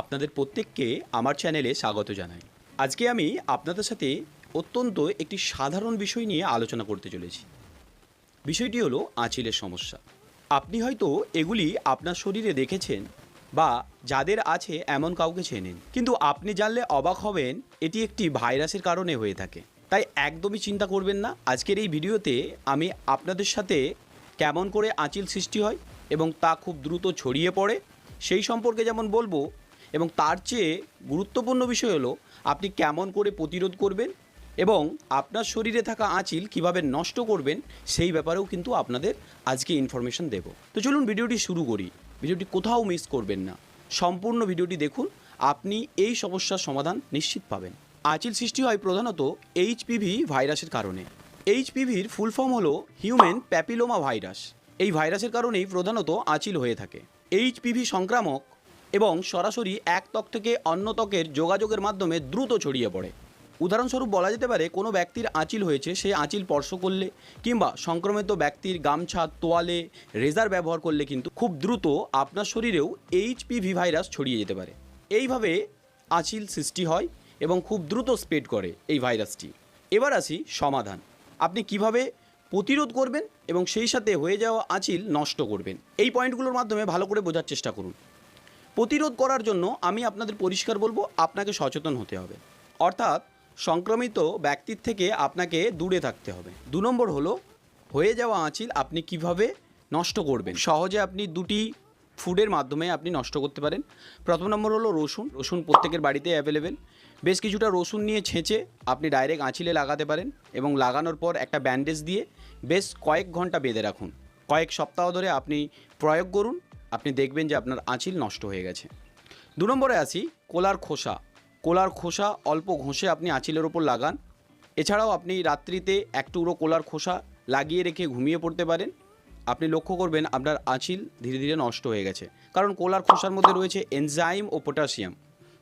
আপনাদের প্রত্যেককে আমার চ্যানেলে স্বাগত জানাই। আজকে আমি আপনাদের সাথে অত্যন্ত একটি সাধারণ বিষয় নিয়ে আলোচনা করতে চলেছি। বিষয়টি হলো আঁচিলের সমস্যা। আপনি হয়তো এগুলি আপনার শরীরে দেখেছেন বা যাদের আছে এমন কাউকে চেনেন। কিন্তু আপনি জানলে অবাক হবেন, এটি একটি ভাইরাসের কারণে হয়ে থাকে। তাই একদমই চিন্তা করবেন না, আজকের এই ভিডিওতে আমি আপনাদের সাথে কেমন করে আঁচিল সৃষ্টি হয় এবং তা খুব দ্রুত ছড়িয়ে পড়ে, সেই সম্পর্কে যেমন বলব এবং তার চেয়ে গুরুত্বপূর্ণ বিষয় হলো, আপনি কেমন করে প্রতিরোধ করবেন এবং আপনার শরীরে থাকা আঁচিল কীভাবে নষ্ট করবেন, সেই ব্যাপারেও কিন্তু আপনাদের আজকে ইনফরমেশন দেব। তো চলুন ভিডিওটি শুরু করি। ভিডিওটি কোথাও মিস করবেন না। সম্পূর্ণ ভিডিওটি দেখুন, আপনি এই সমস্যার সমাধান নিশ্চিত পাবেন। আঁচিল সৃষ্টি হয় প্রধানত এইচপিভি ভাইরাসের কারণে। এইচপিভির ফুল ফর্ম হলো হিউম্যান প্যাপিলোমা ভাইরাস এই ভাইরাসের কারণেই প্রধানত আঁচিল হয়ে থাকে। এইচপিভি সংক্রামক এবং সরাসরি এক ত্বক থেকে অন্য ত্বকের যোগাযোগের মাধ্যমে দ্রুত ছড়িয়ে পড়ে। উদাহরণস্বরূপ বলা যেতে পারে, কোনো ব্যক্তির আঁচিল হয়েছে সেই আঁচিল স্পর্শ করলে কিংবা সংক্রমিত ব্যক্তির গামছা, তোয়ালে, রেজার ব্যবহার করলে কিন্তু খুব দ্রুত আপনার শরীরেও এইচপিভি ভাইরাস ছড়িয়ে যেতে পারে। এইভাবে আঁচিল সৃষ্টি হয় এবং খুব দ্রুত স্প্রেড করে এই ভাইরাসটি। এবার আসি সমাধান। আপনি কীভাবে প্রতিরোধ করবেন এবং সেই সাথে হয়ে যাওয়া আঁচিল নষ্ট করবেন? এই পয়েন্টগুলোর মাধ্যমে ভালো করে বোঝার চেষ্টা করুন। প্রতিরোধ করার জন্য আমি আপনাদের পরিষ্কার বলব, আপনাকে সচেতন হতে হবে। অর্থাৎ সংক্রমিত ব্যক্তির থেকে আপনাকে দূরে থাকতে হবে। দু নম্বর হলো, হয়ে যাওয়া আঁচিল আপনি কীভাবে নষ্ট করবেন? সহজে আপনি দুটি ফুডের মাধ্যমে আপনি নষ্ট করতে পারেন। প্রথম নম্বর হলো রসুন। রসুন প্রত্যেকের বাড়িতে অ্যাভেলেবেল বেশ কিছুটা রসুন নিয়ে ছেঁচে আপনি ডাইরেক্ট আঁচিলে লাগাতে পারেন এবং লাগানোর পর একটা ব্যান্ডেজ দিয়ে বেশ কয়েক ঘণ্টা বেঁধে রাখুন। কয়েক সপ্তাহ ধরে আপনি প্রয়োগ করুন। আপনি দেখবেন যে আপনার আঁচিল নষ্ট হয়ে গেছে। দু নম্বরে আসি, কোলার খোসা। কোলার খোসা অল্প ঘষে আপনি আঁচিলের ওপর লাগান। এছাড়াও আপনি রাত্রিতে এক টুকরো কোলার খোসা লাগিয়ে রেখে ঘুমিয়ে পড়তে পারেন। আপনি লক্ষ্য করবেন আপনার আঁচিল ধীরে ধীরে নষ্ট হয়ে গেছে। কারণ কোলার খোসার মধ্যে রয়েছে এনজাইম ও পটাশিয়াম।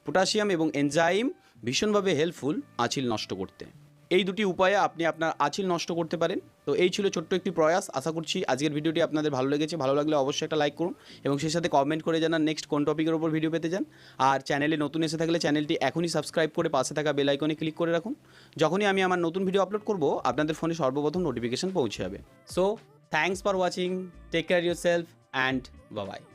পটাশিয়াম এবং এনজাইম ভীষণভাবে হেল্পফুল আঁচিল নষ্ট করতে। এই দুটি উপায়ে আপনি আপনার আঁচিল নষ্ট করতে পারেন। তো এই ছিল ছোট্ট একটি প্রয়াস। আশা করছি আজকের ভিডিওটি আপনাদের ভালো লেগেছে। ভালো লাগলে অবশ্যই একটা লাইক করুন এবং সেই সাথে কমেন্ট করে জানান নেক্সট কোন টপিকের উপর ভিডিও পেতে চান। আর চ্যানেলে নতুন এসে থাকলে চ্যানেলটি এখনই সাবস্ক্রাইব করে পাশে থাকা বেল আইকনে ক্লিক করে রাখুন। যখনই আমি আমার নতুন ভিডিও আপলোড করব, আপনাদের ফোনে সর্বপ্রথম নোটিফিকেশন পৌঁছে যাবে। So thanks for watching take care yourself and Babai